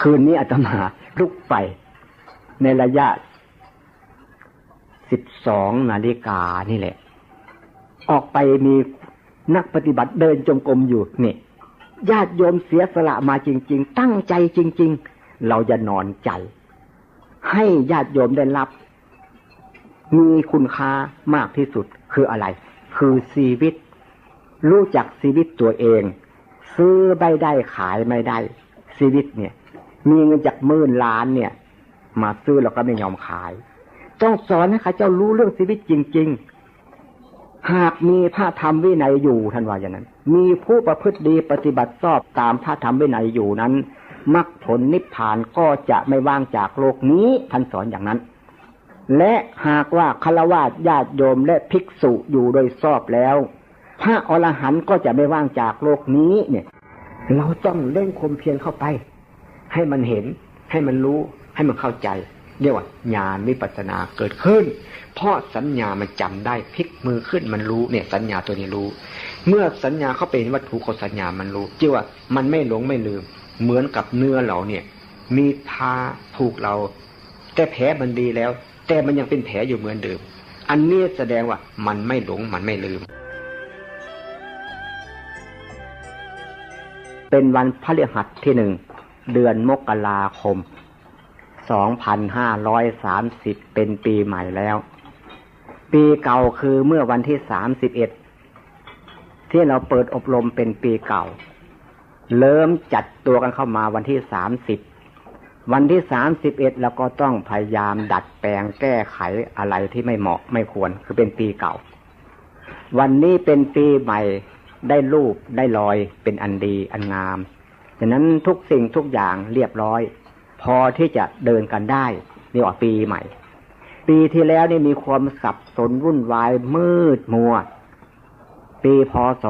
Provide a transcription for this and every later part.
คืนนี้อาตมาลุกไป ในระยะสิบสองนาฬิกานี่แหละ ออกไปมีนักปฏิบัติเดินจงกรมอยู่นี่ญาติโยมเสียสละมาจริง ๆ ตั้งใจจริง ๆ เราจะนอนใจ ให้ญาติโยมได้รับ มีคุณค่ามากที่สุดคืออะไร คือชีวิต รู้จักชีวิตตัวเอง ซื้อไม่ได้ขายไม่ได้ชีวิตเนี่ย มีเงินจากหมื่นล้านเนี่ย มาซื้อเราก็ไม่ยอมขาย ต้องสอนให้ข้าเจ้ารู้เรื่องชีวิตจริง ๆ หากมีพระธรรมวินัยอยู่ท่านว่าอย่างนั้น มีผู้ประพฤติดีปฏิบัติชอบตามพระธรรมวินัยอยู่นั้นมรรคผลนิพพานก็จะไม่ว่างจากโลกนี้ท่านสอนอย่างนั้น และหากว่าคารวะญาติโยมและภิกษุอยู่โดยชอบแล้วพระอรหันต์ก็จะไม่ว่างจากโลกนี้เนี่ย เราต้องเล่นคมเพียรเข้าไป ให้มันเห็น ให้มันรู้ ให้มันเข้าใจ เรียกว่าญาณวิปัสสนาเกิดขึ้น เพราะสัญญามันจำได้พลิกมือขึ้นมันรู้เนี่ย สัญญาตัวนี้รู้ เมื่อสัญญาเข้าเป็นวัตถุของสัญญามันรู้จีว่ามันไม่หลงไม่ลืม เหมือนกับเนื้อเราเนี่ย มีทาถูกเรา แต่แผลมันดีแล้ว แต่มันยังเป็นแผลอยู่เหมือนเดิม อันนี้แสดงว่ามันไม่หลงมันไม่ลืมเป็นวันพฤหัสที่หนึ่ง เดือนมกราคมสองพันห้าร้อยสามสิบเป็นปีใหม่แล้ว ปีเก่าคือเมื่อวันที่สามสิบเอ็ดที่เราเปิดอบรมเป็นปีเก่า เริ่มจัดตัวกันเข้ามาวันที่สามสิบวันที่สามสิบเอ็ดเราก็ต้องพยายามดัดแปลงแก้ไขอะไรที่ไม่เหมาะไม่ควร คือเป็นปีเก่า วันนี้เป็นปีใหม่ได้รูปได้รอยเป็นอันดีอันงาม ฉะนั้นทุกสิ่งทุกอย่างเรียบร้อย พอที่จะเดินกันได้เรียกว่าปีใหม่ ปีที่แล้วนี่มีความสับสนวุ่นวายมืดมัว ปีพศ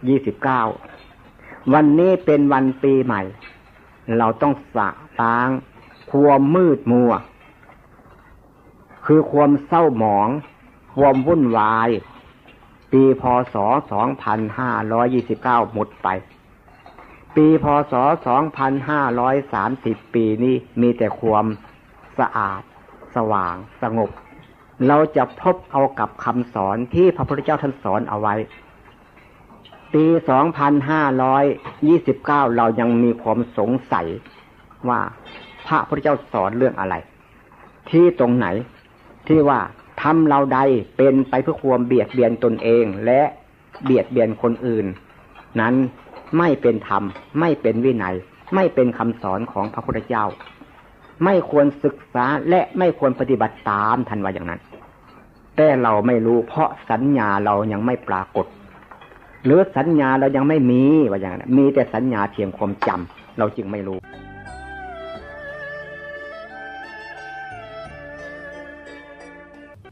2529วันนี้เป็นวันปีใหม่ เราต้องสะตางความมืดมัว คือความเศร้าหมอง ความวุ่นวาย ปีพศ 2529 หมดไป ปีพศ 2530 ปีนี้มีแต่ความสะอาด สว่าง สงบ เราจะพบเอากับคำสอนที่พระพุทธเจ้าท่านสอนเอาไว้ ปี 2529 เรายังมีความสงสัยว่าพระพุทธเจ้าสอนเรื่องอะไร ที่ตรงไหนที่ว่าทำเราใดเป็นไปเพื่อความเบียดเบียนตนเองและเบียดเบียนคนอื่น นั้น ไม่เป็นธรรม ไม่เป็นวินัย ไม่เป็นคำสอนของพระพุทธเจ้า ไม่ควรศึกษาและไม่ควรปฏิบัติตามทันว่าอย่างนั้น แต่เราไม่รู้เพราะสัญญาเรายังไม่ปรากฏ หรือสัญญาเรายังไม่มีว่าอย่างนั้นมีแต่สัญญาเพียงความจำเราจึงไม่รู้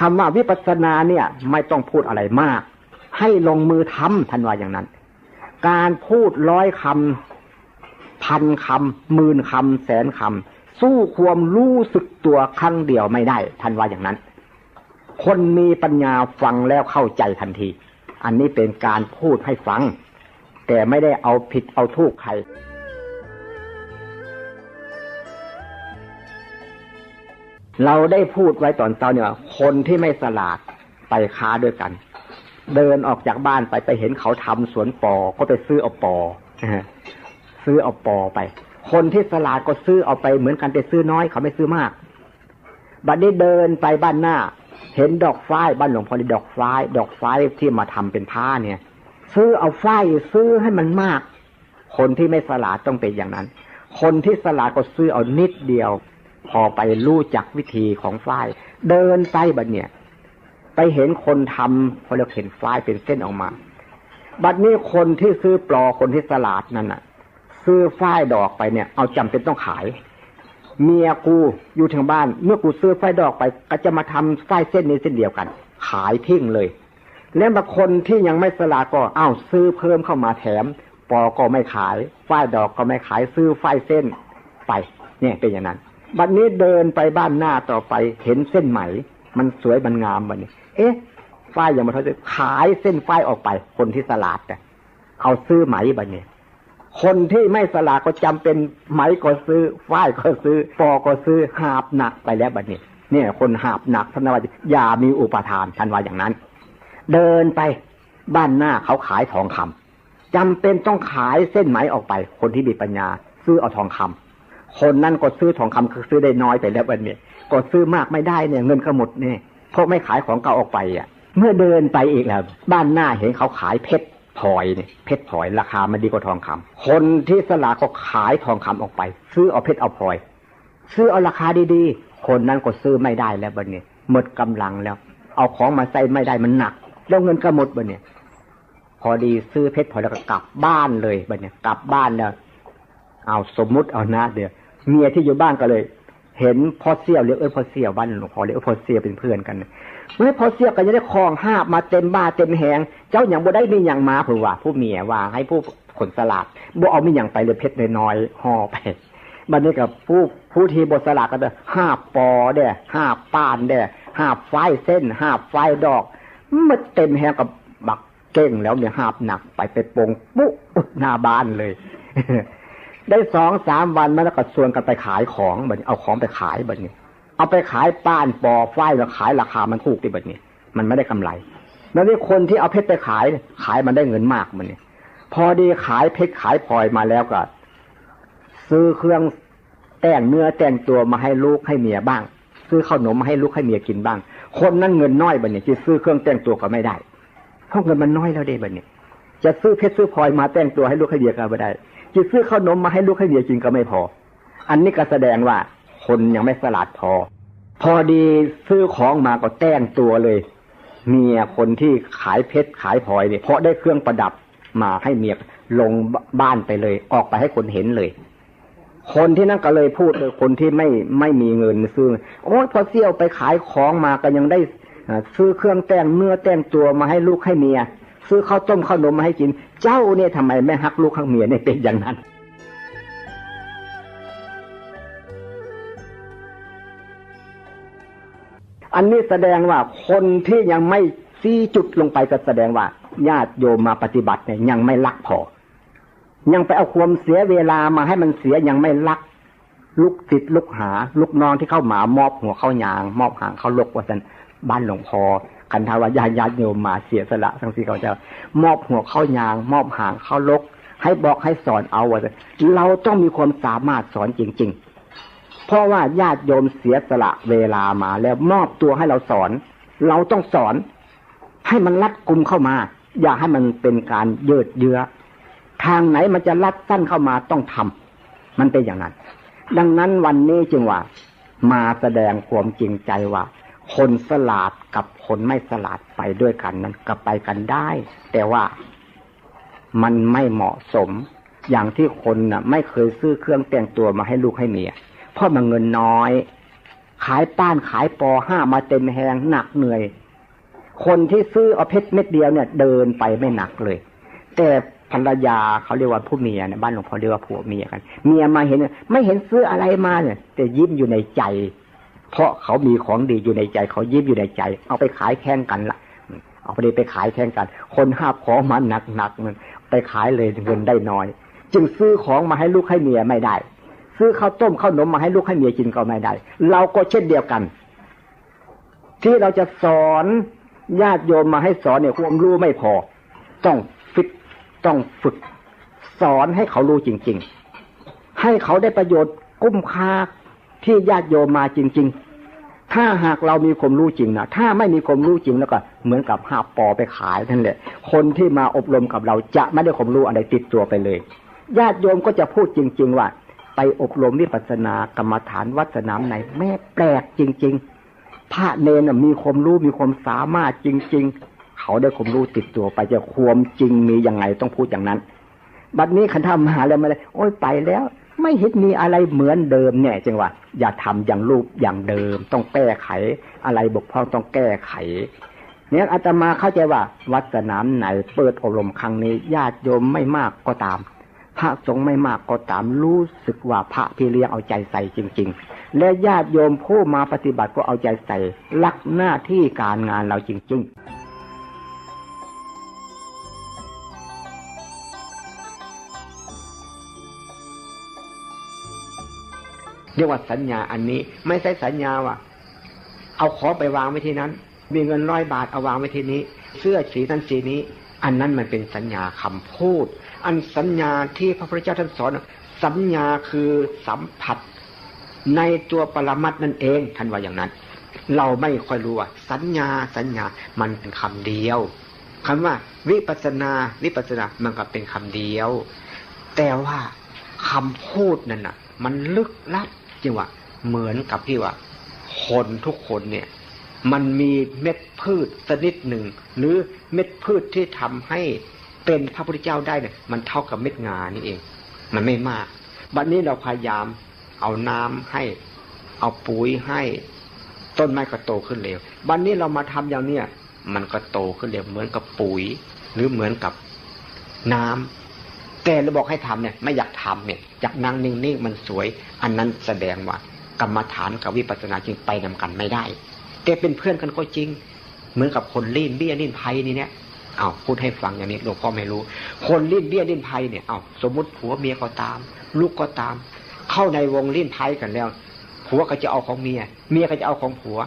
คำว่าวิปัสสนาเนี่ย ไม่ต้องพูดอะไรมาก ให้ลงมือทำทันว่าอย่างนั้น การพูดร้อยคำพันคำหมื่นคำแสนคำสู้ความรู้สึกตัวครั้งเดียวไม่ได้ทันว่าอย่างนั้น คนมีปัญญาฟังแล้วเข้าใจทันที อันนี้เป็นการพูดให้ฟัง แต่ไม่ได้เอาผิดเอาทุกใครเราได้พูดไว้ตอนเตาเนี่ยคนที่ไม่สลาดไปค้าด้วยกัน เดินออกจากบ้านไปไปเห็นเขาทำสวนปอ ก็ไปซื้อเอาปอซื้อเอาปอไป คนที่สลาดก็ซื้อเอาไปเหมือนกันแต่ซื้อน้อยเขาไม่ซื้อมาก บัดนี้เดินไปบ้านหน้า เห็นดอกฝ้ายบ้านหลวงพ่อดอกฝ้าย ดอกฝ้ายที่มาทำเป็นผ้าเนี่ย ซื้อเอาฝ้ายซื้อให้มันมาก คนที่ไม่สลาดต้องเป็นอย่างนั้น คนที่สลาดก็ซื้อเอานิดเดียว พอไปรู้จักวิธีของฝ้าย เดินไปบัดเนี่ย เห็นคนทำพอเราเห็นฝ้ายเป็นเส้นออกมา บัดนี้คนที่ซื้อปลอคนที่สลาดนั่นน่ะ ซื้อฝ้ายดอกไปเนี่ย เอาจำเป็นต้องขาย เมียกูอยู่ทางบ้าน เมื่อกูซื้อฝ้ายดอกไป ก็จะมาทำฝ้ายเส้นนี้เส้นเดียวกัน ขายทิ้งเลย แล้วบางคนที่ยังไม่สลาดก็อ้าวซื้อเพิ่มเข้ามาแถมปอก็ไม่ขายฝ้ายดอกก็ไม่ขายซื้อฝ้ายเส้นไปเนี่ยเป็นอย่างนั้น บัดนนี้เดินไปบ้านหน้าต่อไปเห็นเส้นไหม มันสวยมันงามบัดนี้ เอ๊ะฝ้ายอย่างมาเท่าขายเส้นฝ้ายออกไป คนที่สลาดแต่เอาซื้อไหมบัดนี้คนที่ไม่สละก็จำเป็นไหมก็ซื้อฝ้ายก็ซื้อปอก็ซื้อหาบหนักไปแล้วบัดนี้ เนี่ย คนหาบหนักท่านว่าอย่ามีอุปทานท่านว่าอย่างนั้น เดินไปบ้านหน้าเขาขายทองคำจำเป็นต้องขายเส้นไหมออกไป คนที่มีปัญญา ซื้อเอาทองคำคนนั่นก็ซื้อทองคำคือซื้อได้น้อยไปแล้ววันนี้ ก็ซื้อมากไม่ได้เนี่ย เงินก็หมดเนี่ย เพราะไม่ขายของเก่าออกไปอะ เมื่อเดินไปอีกแล้วบ้านหน้าเห็นเขาขายเพชรพลอยเนี่ยเพชรพลอยราคามันดีกว่าทองคำคนที่สลาก็ขายทองคำออกไป ซื้อเอาเพชรเอาพลอย ซื้อเอาราคาดีๆ คนนั้นก็ซื้อไม่ได้แล้วบันนี้หมดกำลังแล้ว เอาของมาใส่ไม่ได้มันหนัก แล้วเงินก็หมดบันนี้พอดีซื้อเพชรพลอยแล้วก็กลับบ้านเลยบันนี้กลับบ้านแล้วเอาสมมุติเอานะเดี๋ยวเมียที่อยู่บ้านก็เลย เห็นพ่อเสี่ยวเรียกเออพ่อเสี่ยวบ้านหลวงพ่อเรียกพ่อเสี่ยวเป็นเพื่อนกันเมื่อพ่อเสี่ยวก็จะได้คลองห้ามาเต็มบ้าเต็มแหงเจ้าอย่างบ่ได้มีอย่างมาผือว่า ผู้เมียว่าให้ผู้ขนสลากบ่เอามีอย่างไปเลยเพชรน้อยห่อไปบันนี้กับผู้ผู้ทีบทสลากก็จะห้าปอเด้ห้าป้านเด้ห้าไฟเส้นห้าไฟดอกมันเต็มแหงกับบักเก่งแล้วเนี่ยห้าหนักไปไปปงปุ๊หน้าบ้านเลย ได้สองสามวันมันแล้วก็ชวนกันไปขายของแบบนี้เอาของไปขายแบบนี้ เอาไปขายป้านปอฝ้ายแล้วขายราคามันถูกที่แบบนี้ มันไม่ได้กำไร แล้วนี่คนที่เอาเพชรไปขาย ขายมันได้เงินมากมันนี่พอดีขายเพชรขายพลอยมาแล้วก็ ซื้อเครื่องแต่งเนื้อแต่งตัวมาให้ลูกให้เมียบ้าง ซื้อขนมมาให้ลูกให้เมียกินบ้าง คนนั้นเงินน้อยแบบนี้จะซื้อเครื่องแต่งตัวก็ไม่ได้เพราะเงินมันน้อยแล้วเด้แบบนี้จะซื้อเพชรซื้อพลอยมาแต่งตัวให้ลูกให้เมียก็ไม่ได้ จะซื้อขนมมาให้ลูกให้เมียกินก็ไม่พอ อันนี้ก็แสดงว่าคนยังไม่สลาดพอ พอดีซื้อของมาก็แต่งตัวเลย เมียคนที่ขายเพชรขายพลอยเนี่ยเพราะได้เครื่องประดับมาให้เมียลงบ้านไปเลย ออกไปให้คนเห็นเลย คนที่นั่นก็เลยพูดเลยคนที่ไม่ไม่มีเงินซื้อโอ้พอเสี่ยวไปขายของมาก็ยังได้ซื้อเครื่องแต่งเนื้อแต่งตัวมาให้ลูกให้เมีย ซื้อข้าวต้มข้าวนมมาให้กิน เจ้าเนี่ยทำไมไม่ฮักลูกข้างเมียเนี่ยเป็นอย่างนั้นอันนี้แสดงว่าคนที่ยังไม่ซีจุดลงไปก็แสดงว่า ญาติโยมมาปฏิบัติเนี่ยยังไม่รักพอ ยังไปเอาความเสียเวลามาให้มันเสียยังไม่รัก ลุกติดลุกหา ลุกนอนที่เข้ามามอบหัวเข้ายาง มอบหางเข้าลกว่าสันบ้านหลวงพอ คันทาวายาญาติโยมมาเสียสละทั้งสี่เขาจะมอบหัวเข้ายาง มอบหางเข้าลก ให้บอกให้สอนเอาว่าเราต้องมีความสามารถสอนจริง ๆ เพราะว่าญาติโยมเสียสละเวลามาแล้วมอบตัวให้เราสอน เราต้องสอน ให้มันรัดกุมเข้ามา อย่าให้มันเป็นการเยืดเยื้อทางไหนมันจะรัดสั้นเข้ามาต้องทำมันเป็นอย่างนั้น ดังนั้นวันนี้จึงว่า มาแสดงความจริงใจว่า คนสลาดกับคนไม่สลาดไปด้วยกันนั้นก็ไปกันได้ แต่ว่ามันไม่เหมาะสม อย่างที่คนน่ะ ไม่เคยซื้อเครื่องแต่งตัวมาให้ลูกให้เมียเพราะมันเงินน้อย ขายป้านขายปอห้ามาเต็มแหงหนักเหนื่อย คนที่ซื้อเอาเพชรเม็ดเดียวเนี่ย เดินไปไม่หนักเลย แต่ภรรยาเขาเรียกว่าผู้เมียเนี่ยบ้านหลวงพ่อเรียกว่าผัวเมียกัน เมียมาเห็น ไม่เห็นซื้ออะไรมาเนี่ยแต่ยิ้มอยู่ในใจ เพราะเขามีของดีอยู่ในใจ เขายิ้มอยู่ในใจ เอาไปขายแข่งกันละเอาไปไปขายแข่งกัน คนห้าของมาหนักหนักมันไปขายเลยเงินได้น้อย จึงซื้อของมาให้ลูกให้เมียไม่ได้ ซื้อข้าวต้มข้าวนมมาให้ลูกให้เมียกินก็ไม่ได้ เราก็เช่นเดียวกัน ที่เราจะสอนญาติโยมมาให้สอนเนี่ยความรู้ไม่พอ ต้องฟิตต้องฝึก สอนให้เขารู้จริง ๆ ให้เขาได้ประโยชน์ กุ้มค่า ที่ญาติโยมมาจริง ๆ ถ้าหากเรามีความรู้จริงนะถ้าไม่มีความรู้จริงแล้วก็ เหมือนกับหาปอไปขายนั่นแหละ คนที่มาอบรมกับเราจะไม่ได้ความรู้อะไรติดตัวไปเลย ญาติโยมก็จะพูดจริง ๆ ว่า ไปอบรมวิปัสสนากรรมฐานวัดสนามไหนแม่แปลกจริง ๆ พระเนนมีความรู้มีความสามารถจริง ๆ เขาได้ความรู้ติดตัวไปจะความจริงมียังไงต้องพูดอย่างนั้นบัดนี้ขันธมหาแล้วมาเลยโอ้ยไปแล้ว ไม่เห็นมีอะไรเหมือนเดิมเนี่ยจังว่าอย่าทำอย่างรูปอย่างเดิม ต้องแก้ไข อะไรบกพร่องต้องแก้ไข เนี่ยอาตมาเข้าใจว่า วัดสนามไหนเปิดอบรมครั้งนี้ญาติโยมไม่มากก็ตาม พระสงฆ์ไม่มากก็ตามรู้สึกว่าพระพี่เลี้ยงเอาใจใส่จริง ๆ และญาติโยมผู้มาปฏิบัติก็เอาใจใส่รักหน้าที่การงานเราจริง ๆ เรียกว่าสัญญาอันนี้ ไม่ใช่สัญญาว่า เอาของไปวางไว้ที่นั้น มีเงินร้อยบาทเอาวางไว้ที่นี้ เสื้อสีนั้นสีนี้ อันนั้นมันเป็นสัญญาคำพูด อันสัญญาที่พระพุทธเจ้าท่านสอน สัญญาคือสัมผัส ในตัวปรมัตนั่นเองท่านว่าอย่างนั้น เราไม่ค่อยรู้ว่าสัญญาสัญญามันเป็นคำเดียวคำว่า วิปัสนาวิปัสนามันก็เป็นคำเดียว แต่ว่าคำพูดนั่นน่ะ มันลึกลับ จริงว่าเหมือนกับที่ว่า คนทุกคนเนี่ย มันมีเม็ดพืชชนิดหนึ่ง หรือเม็ดพืชที่ทำให้เป็นพระพุทธเจ้าได้เนี่ยมันเท่ากับเม็ดงานี่เอง มันไม่มากบัดนนี้เราพยายามเอาน้ำให้ เอาปุ๋ยให้ ต้นไม้ก็โตขึ้นเร็วบัดนนี้เรามาทำอย่างเนี้ยมันก็โตขึ้นเร็วเหมือนกับปุ๋ย หรือเหมือนกับน้ำ แต่เราบอกให้ทำเนี่ยไม่อยากทำเนี่ยอยากนั่งนิ่งๆมันสวย อันนั้นแสดงว่ากรรมฐานกับวิปัสสนาจริงไปนำกันไม่ได้แต่เป็นเพื่อนกันก็จริง เหมือนกับคนลิ้นเบี้ยลิ้นไพ่นี่เนี่ยเอาพูดให้ฟังอย่างนี้หลวงพ่อไม่รู้ คนลิ้นเบี้ยลิ้นไพ่เนี่ยเอาสมมติผัวเมียก็ตาม ลูกก็ตาม เข้าในวงลิ้นไพ่กันแล้วผัวก็จะเอาของเมีย เมียก็จะเอาของผัว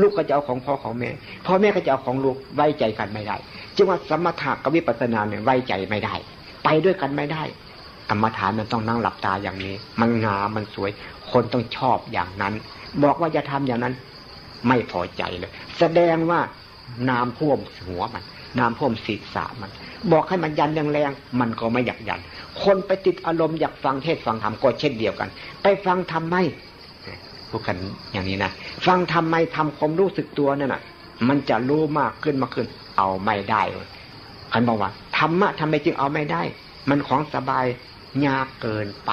ลูกก็จะเอาของพ่อของแม่พ่อแม่ก็จะเอาของลูกไว้ใจกันไม่ได้จึงว่าสมถะกับวิปัสสนาเนี่ยไว้ใจไม่ได้ ไปด้วยกันไม่ได้ กรรมฐานมันต้องนั่งหลับตาอย่างนี้ มันงามมันสวย คนต้องชอบอย่างนั้น บอกว่าจะทำอย่างนั้น ไม่พอใจเลย แสดงว่าน้ำท่วมหัวมัน น้ำท่วมศีรษะมัน บอกให้มันยันแรงๆมันก็ไม่อยากยัน คนไปติดอารมณ์อยากฟังเทศฟังธรรมก็เช่นเดียวกัน ไปฟังทำไมพูดกันอย่างนี้นะฟังทำไมทำความรู้สึกตัวนั่นน่ะ มันจะรู้มากขึ้นมากขึ้น เอาไม่ได้คันบอกว่า ธรรมะทำไมจึงเอาไม่ได้ มันของสบายยากเกินไป